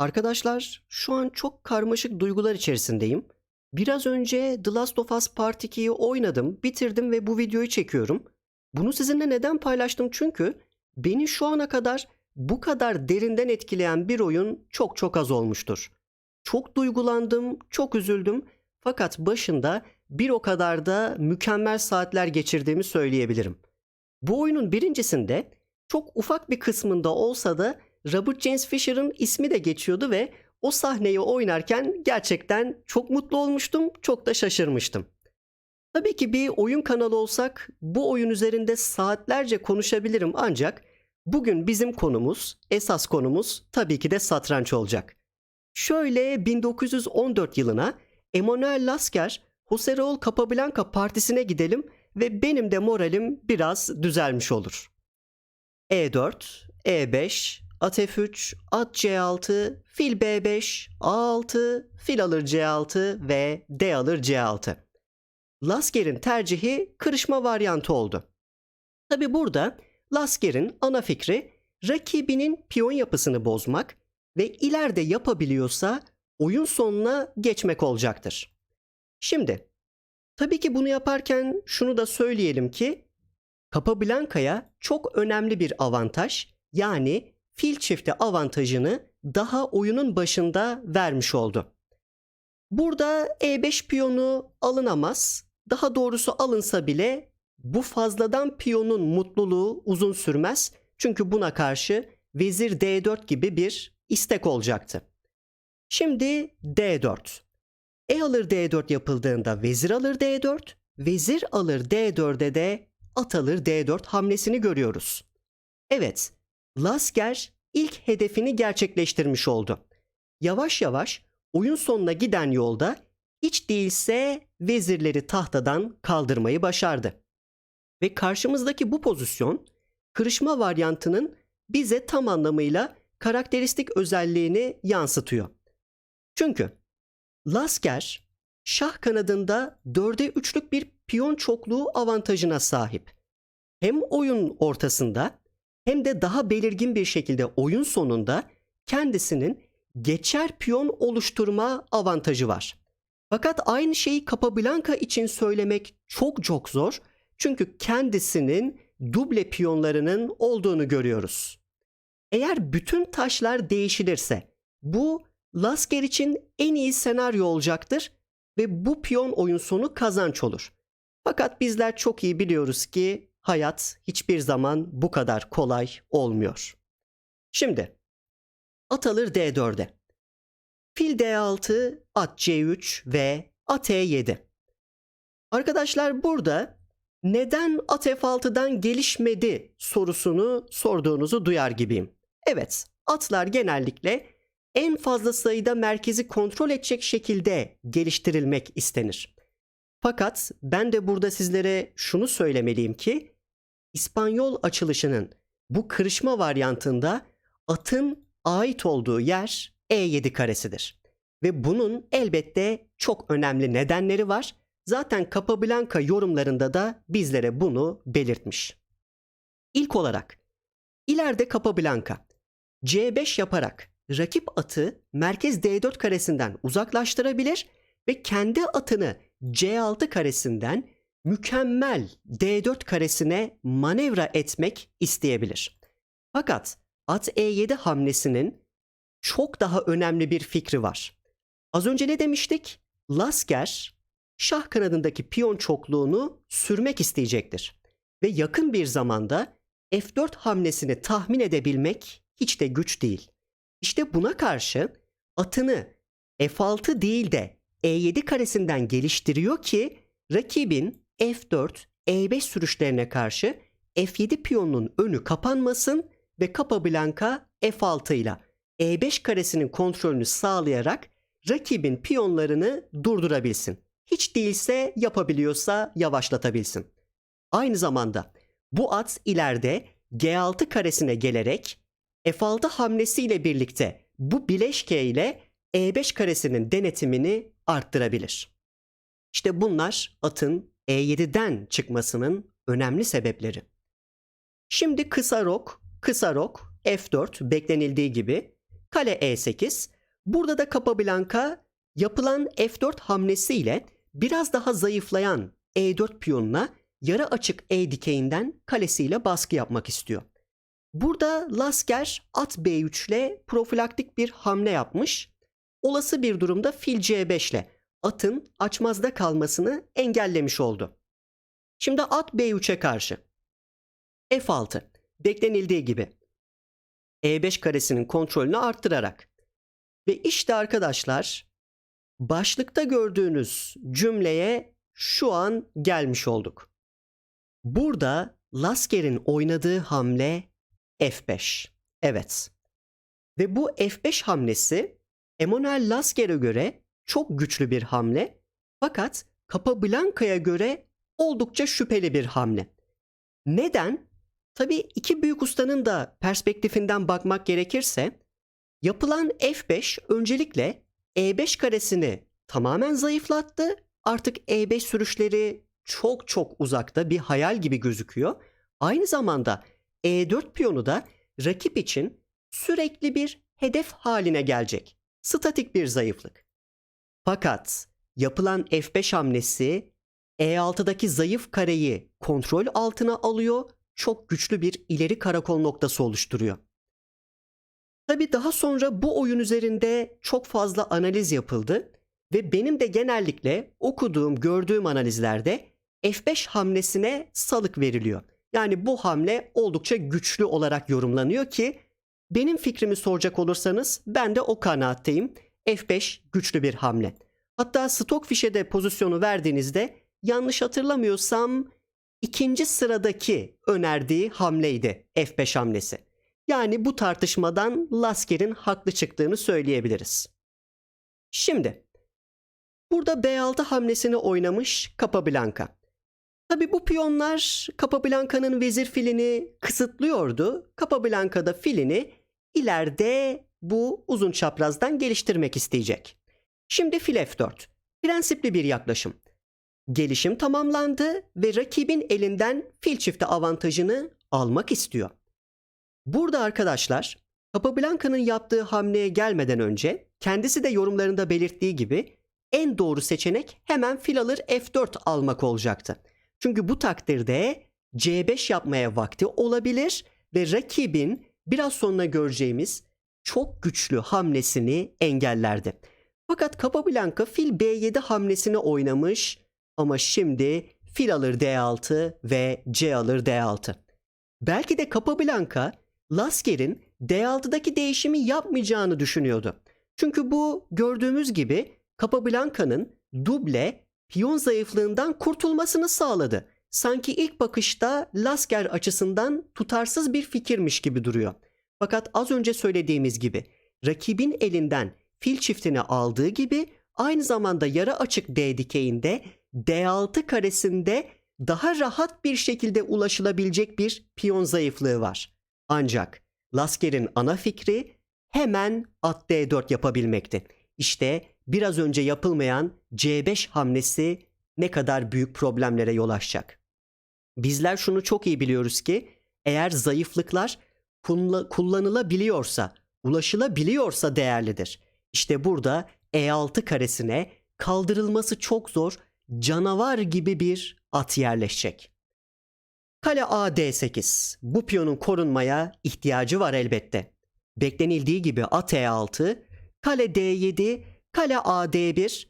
Arkadaşlar şu an çok karmaşık duygular içerisindeyim. Biraz önce The Last of Us Part 2'yi oynadım, bitirdim ve bu videoyu çekiyorum. Bunu sizinle neden paylaştım? Çünkü beni şu ana kadar bu kadar derinden etkileyen bir oyun çok çok az olmuştur. Çok duygulandım, çok üzüldüm fakat başında bir o kadar da mükemmel saatler geçirdiğimi söyleyebilirim. Bu oyunun birincisinde çok ufak bir kısmında olsa da Robert James Fisher'ın ismi de geçiyordu ve o sahneyi oynarken gerçekten çok mutlu olmuştum, çok da şaşırmıştım. Tabii ki bir oyun kanalı olsak bu oyun üzerinde saatlerce konuşabilirim ancak bugün bizim konumuz, esas konumuz tabii ki de satranç olacak. Şöyle 1914 yılına Emanuel Lasker Jose Raul Capablanca partisine gidelim ve benim de moralim biraz düzelmiş olur. E4, E5, at F3, at C6, fil B5, A6, fil alır C6 ve D alır C6. Lasker'in tercihi kırışma varyantı oldu. Tabi burada Lasker'in ana fikri rakibinin piyon yapısını bozmak ve ileride yapabiliyorsa oyun sonuna geçmek olacaktır. Şimdi tabii ki bunu yaparken şunu da söyleyelim ki Capablanca'ya çok önemli bir avantaj yani fil çifti avantajını daha oyunun başında vermiş oldu. Burada E5 piyonu alınamaz. Daha doğrusu alınsa bile bu fazladan piyonun mutluluğu uzun sürmez. Çünkü buna karşı vezir D4 gibi bir istek olacaktı. Şimdi D4. E alır D4 yapıldığında vezir alır D4, vezir alır D4'e de at alır D4 hamlesini görüyoruz. Evet, Lasker ilk hedefini gerçekleştirmiş oldu. Yavaş yavaş oyun sonuna giden yolda hiç değilse vezirleri tahtadan kaldırmayı başardı. Ve karşımızdaki bu pozisyon kırışma varyantının bize tam anlamıyla karakteristik özelliğini yansıtıyor. Çünkü Lasker şah kanadında 4'e 3'lük bir piyon çokluğu avantajına sahip. Hem oyun ortasında hem de daha belirgin bir şekilde oyun sonunda kendisinin geçer piyon oluşturma avantajı var. Fakat aynı şeyi Capablanca için söylemek çok çok zor. Çünkü kendisinin duble piyonlarının olduğunu görüyoruz. Eğer bütün taşlar değişilirse bu Lasker için en iyi senaryo olacaktır ve bu piyon oyun sonu kazanç olur. Fakat bizler çok iyi biliyoruz ki hayat hiçbir zaman bu kadar kolay olmuyor. Şimdi at alır D4'e. Fil D6, at C3 ve at E7. Arkadaşlar burada neden at F6'dan gelişmedi sorusunu sorduğunuzu duyar gibiyim. Evet, atlar genellikle en fazla sayıda merkezi kontrol edecek şekilde geliştirilmek istenir. Fakat ben de burada sizlere şunu söylemeliyim ki İspanyol açılışının bu kırışma varyantında atın ait olduğu yer E7 karesidir. Ve bunun elbette çok önemli nedenleri var. Zaten Capablanca yorumlarında da bizlere bunu belirtmiş. İlk olarak ileride Capablanca C5 yaparak rakip atı merkez D4 karesinden uzaklaştırabilir ve kendi atını C6 karesinden mükemmel D4 karesine manevra etmek isteyebilir. Fakat at E7 hamlesinin çok daha önemli bir fikri var. Az önce ne demiştik? Lasker şah kanadındaki piyon çokluğunu sürmek isteyecektir. Ve yakın bir zamanda F4 hamlesini tahmin edebilmek hiç de güç değil. İşte buna karşı atını F6 değil de E7 karesinden geliştiriyor ki rakibin F4, E5 sürüşlerine karşı F7 piyonunun önü kapanmasın ve Capablanca F6 ile E5 karesinin kontrolünü sağlayarak rakibin piyonlarını durdurabilsin. Hiç değilse yapabiliyorsa yavaşlatabilsin. Aynı zamanda bu at ileride G6 karesine gelerek F6 hamlesiyle birlikte bu bileşke ile E5 karesinin denetimini arttırabilir. İşte bunlar atın E7'den çıkmasının önemli sebepleri. Şimdi kısa rok, kısa rok F4 beklenildiği gibi kale E8. Burada da Capablanca yapılan F4 hamlesiyle biraz daha zayıflayan E4 piyonuna yarı açık E dikeyinden kalesiyle baskı yapmak istiyor. Burada Lasker at B3 ile profilaktik bir hamle yapmış. Olası bir durumda fil C5 ile atın açmazda kalmasını engellemiş oldu. Şimdi at B3'e karşı. F6 beklenildiği gibi E5 karesinin kontrolünü arttırarak ve işte arkadaşlar başlıkta gördüğünüz cümleye şu an gelmiş olduk. Burada Lasker'in oynadığı hamle F5. Evet. Ve bu F5 hamlesi Emanuel Lasker'e göre çok güçlü bir hamle fakat Capablanca'ya göre oldukça şüpheli bir hamle. Neden? Tabii iki büyük ustanın da perspektifinden bakmak gerekirse yapılan F5 öncelikle E5 karesini tamamen zayıflattı. Artık E5 sürüşleri çok çok uzakta bir hayal gibi gözüküyor. Aynı zamanda E4 piyonu da rakip için sürekli bir hedef haline gelecek. Statik bir zayıflık. Fakat yapılan F5 hamlesi E6'daki zayıf kareyi kontrol altına alıyor, çok güçlü bir ileri karakol noktası oluşturuyor. Tabi daha sonra bu oyun üzerinde çok fazla analiz yapıldı ve benim de genellikle okuduğum, gördüğüm analizlerde F5 hamlesine salık veriliyor. Yani bu hamle oldukça güçlü olarak yorumlanıyor ki benim fikrimi soracak olursanız ben de o kanaatteyim. F5 güçlü bir hamle. Hatta Stockfish'e de pozisyonu verdiğinizde yanlış hatırlamıyorsam ikinci sıradaki önerdiği hamleydi F5 hamlesi. Yani bu tartışmadan Lasker'in haklı çıktığını söyleyebiliriz. Şimdi burada B6 hamlesini oynamış Capablanca. Tabi bu piyonlar Capablanca'nın vezir filini kısıtlıyordu. Capablanca da filini ileride bu uzun çaprazdan geliştirmek isteyecek. Şimdi fil F4. Prensipli bir yaklaşım. Gelişim tamamlandı ve rakibin elinden fil çifti avantajını almak istiyor. Burada arkadaşlar Capablanca'nın yaptığı hamleye gelmeden önce kendisi de yorumlarında belirttiği gibi en doğru seçenek hemen fil alır F4 almak olacaktı. Çünkü bu takdirde C5 yapmaya vakti olabilir ve rakibin biraz sonra göreceğimiz çok güçlü hamlesini engellerdi. Fakat Capablanca fil B7 hamlesini oynamış ama şimdi fil alır D6 ve C alır D6. Belki de Capablanca Lasker'in D6'daki değişimi yapmayacağını düşünüyordu. Çünkü bu gördüğümüz gibi Capablanca'nın duble piyon zayıflığından kurtulmasını sağladı. Sanki ilk bakışta Lasker açısından tutarsız bir fikirmiş gibi duruyor. Fakat az önce söylediğimiz gibi rakibin elinden fil çiftini aldığı gibi aynı zamanda yarı açık D dikeyinde D6 karesinde daha rahat bir şekilde ulaşılabilecek bir piyon zayıflığı var. Ancak Lasker'in ana fikri hemen at D4 yapabilmekti. İşte biraz önce yapılmayan C5 hamlesi ne kadar büyük problemlere yol açacak. Bizler şunu çok iyi biliyoruz ki eğer zayıflıklar kullanılabiliyorsa, ulaşılabiliyorsa değerlidir. İşte burada E6 karesine kaldırılması çok zor, canavar gibi bir at yerleşecek. Kale A D8. Bu piyonun korunmaya ihtiyacı var elbette. Beklenildiği gibi at E6, kale D7, kale A D1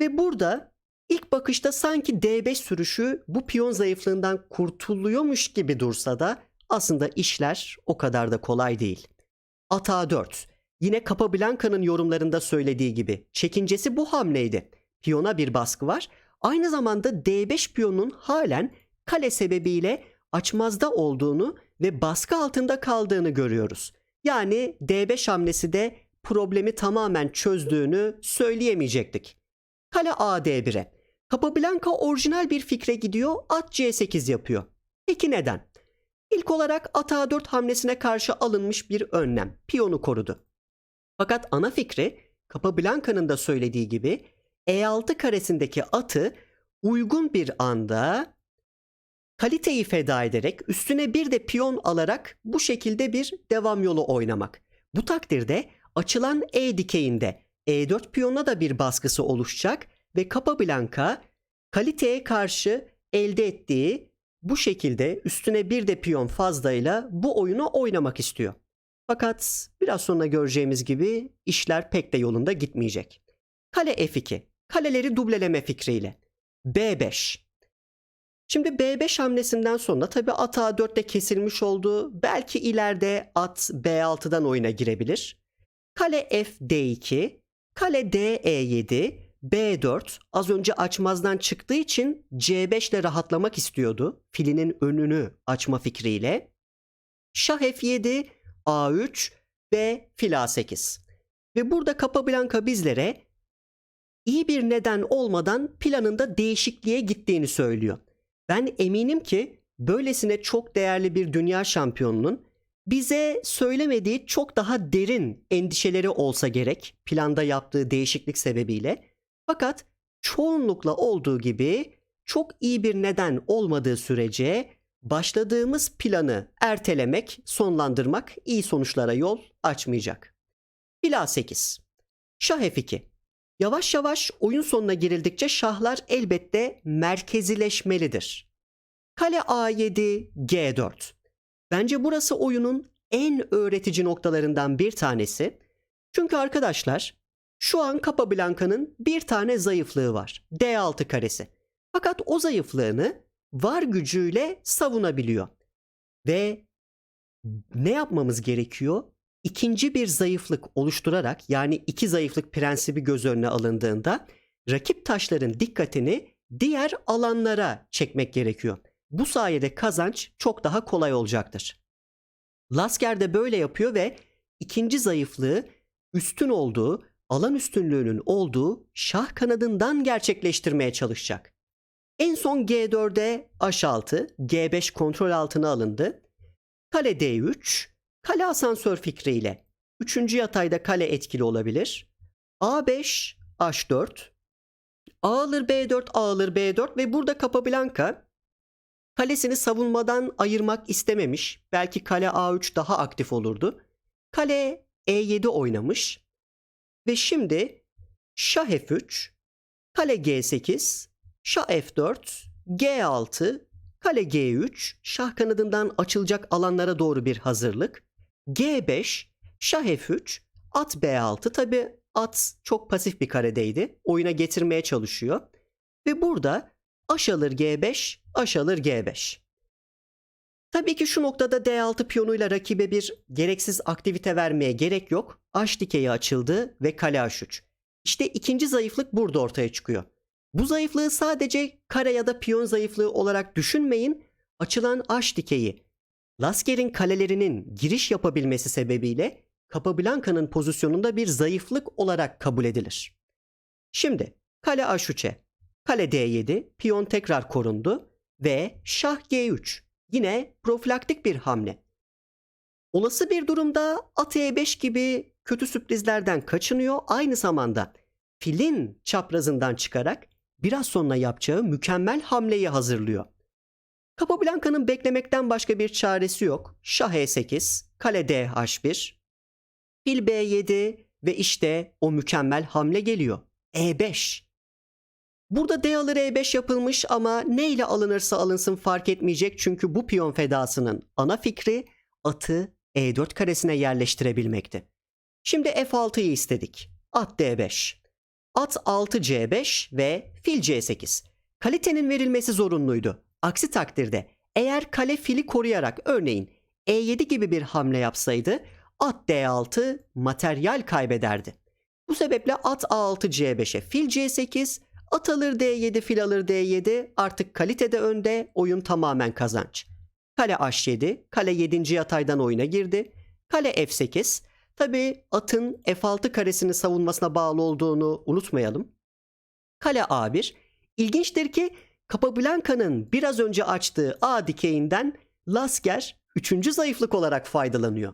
ve burada ilk bakışta sanki D5 sürüşü bu piyon zayıflığından kurtuluyormuş gibi dursa da aslında işler o kadar da kolay değil. At A4. Yine Capablanca'nın yorumlarında söylediği gibi çekincesi bu hamleydi. Piyona bir baskı var. Aynı zamanda D5 piyonun halen kale sebebiyle açmazda olduğunu ve baskı altında kaldığını görüyoruz. Yani D5 hamlesi de problemi tamamen çözdüğünü söyleyemeyecektik. Kale A D1'e. Capablanca orijinal bir fikre gidiyor, at C8 yapıyor. Peki neden? İlk olarak at A4 hamlesine karşı alınmış bir önlem. Piyonu korudu. Fakat ana fikri Capablanca'nın da söylediği gibi E6 karesindeki atı uygun bir anda kaliteyi feda ederek üstüne bir de piyon alarak bu şekilde bir devam yolu oynamak. Bu takdirde açılan E dikeyinde E4 piyonuna da bir baskısı oluşacak ve Capablanca kaliteye karşı elde ettiği bu şekilde üstüne bir de piyon fazlayla bu oyunu oynamak istiyor. Fakat biraz sonra göreceğimiz gibi işler pek de yolunda gitmeyecek. Kale F2. Kaleleri dubleleme fikriyle. B5. Şimdi B5 hamlesinden sonra tabi at A4'te kesilmiş oldu. Belki ileride at B6'dan oyuna girebilir. Kale F D2, kale D E7, B4 az önce açmazdan çıktığı için C5 ile rahatlamak istiyordu. Filinin önünü açma fikriyle. Şah F7, A3 ve fil A8. Ve burada Capablanca bizlere iyi bir neden olmadan planında değişikliğe gittiğini söylüyor. Ben eminim ki böylesine çok değerli bir dünya şampiyonunun bize söylemediği çok daha derin endişeleri olsa gerek planda yaptığı değişiklik sebebiyle. Fakat çoğunlukla olduğu gibi çok iyi bir neden olmadığı sürece başladığımız planı ertelemek, sonlandırmak iyi sonuçlara yol açmayacak. Bila 8. Şah F2. Yavaş yavaş oyun sonuna girildikçe şahlar elbette merkezileşmelidir. Kale A7, G4. Bence burası oyunun en öğretici noktalarından bir tanesi. Çünkü arkadaşlar şu an Capablanca'nın bir tane zayıflığı var. D6 karesi. Fakat o zayıflığını var gücüyle savunabiliyor. Ve ne yapmamız gerekiyor? İkinci bir zayıflık oluşturarak yani iki zayıflık prensibi göz önüne alındığında rakip taşların dikkatini diğer alanlara çekmek gerekiyor. Bu sayede kazanç çok daha kolay olacaktır. Lasker de böyle yapıyor ve ikinci zayıflığı üstün olduğu, alan üstünlüğünün olduğu şah kanadından gerçekleştirmeye çalışacak. En son G4'e H6, G5 kontrol altına alındı. Kale D3, kale asansör fikriyle. Üçüncü yatayda kale etkili olabilir. A5, H4, A alır B4, A alır B4 ve burada Capablanca kalesini savunmadan ayırmak istememiş. Belki kale A3 daha aktif olurdu. Kale E7 oynamış. Ve şimdi Şah F3, kale G8, Şah F4, G6, kale G3, şah kanadından açılacak alanlara doğru bir hazırlık. G5, Şah F3, at B6. Tabi at çok pasif bir karedeydi. Oyuna getirmeye çalışıyor. Ve burada Aş alır G5, Aş alır G5. Tabii ki şu noktada D6 piyonuyla rakibe bir gereksiz aktivite vermeye gerek yok. Aş dikeyi açıldı ve kale H3. İşte ikinci zayıflık burada ortaya çıkıyor. Bu zayıflığı sadece kare ya da piyon zayıflığı olarak düşünmeyin. Açılan H dikeyi Lasker'in kalelerinin giriş yapabilmesi sebebiyle Capablanca'nın pozisyonunda bir zayıflık olarak kabul edilir. Şimdi kale H3'e, kale D7, piyon tekrar korundu ve şah G3 yine profilaktik bir hamle. Olası bir durumda at E5 gibi kötü sürprizlerden kaçınıyor aynı zamanda filin çaprazından çıkarak biraz sonra yapacağı mükemmel hamleyi hazırlıyor. Capablanca'nın beklemekten başka bir çaresi yok. Şah E8, kale D H1, fil B7 ve işte o mükemmel hamle geliyor. E5. Burada D alır E5 yapılmış ama ne ile alınırsa alınsın fark etmeyecek çünkü bu piyon fedasının ana fikri atı E4 karesine yerleştirebilmekti. Şimdi F6'yı istedik. At D5. At 6 C5 ve fil C8. Kalitenin verilmesi zorunluydu. Aksi takdirde eğer kale fili koruyarak örneğin E7 gibi bir hamle yapsaydı at D6 materyal kaybederdi. Bu sebeple at A6 C5'e fil C8, at alır D7 fil alır D7 artık kalitede önde oyun tamamen kazanç. Kale H7, kale 7. yataydan oyuna girdi. Kale F8, Tabi atın F6 karesini savunmasına bağlı olduğunu unutmayalım. Kale A1. İlginçtir ki Capablanca'nın biraz önce açtığı A dikeyinden Lasker 3. zayıflık olarak faydalanıyor.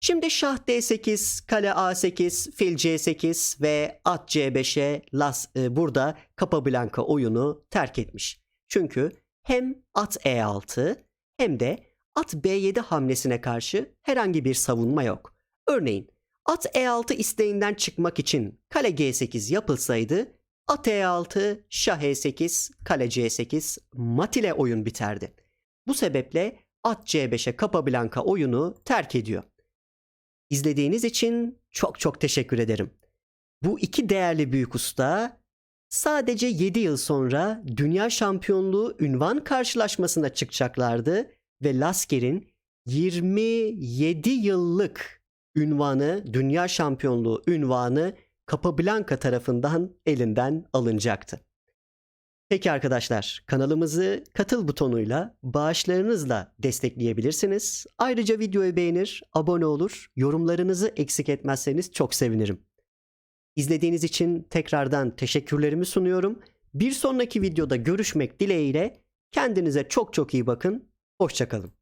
Şimdi şah D8, kale A8, fil C8 ve at C5'e Las e, burada Capablanca oyunu terk etmiş. Çünkü hem at E6 hem de at B7 hamlesine karşı herhangi bir savunma yok. Örneğin At E6 isteğinden çıkmak için kale G8 yapılsaydı at E6, şah E8, kale C8, mat ile oyun biterdi. Bu sebeple at C5'e Capablanca oyunu terk ediyor. İzlediğiniz için çok çok teşekkür ederim. Bu iki değerli büyük usta sadece 7 yıl sonra dünya şampiyonluğu ünvan karşılaşmasına çıkacaklardı ve Lasker'in 27 yıllık ünvanı, dünya şampiyonluğu ünvanı Capablanca tarafından elinden alınacaktı. Peki arkadaşlar, kanalımızı katıl butonuyla, bağışlarınızla destekleyebilirsiniz. Ayrıca videoyu beğenir, abone olur, yorumlarınızı eksik etmezseniz çok sevinirim. İzlediğiniz için tekrardan teşekkürlerimi sunuyorum. Bir sonraki videoda görüşmek dileğiyle kendinize çok çok iyi bakın. Hoşçakalın.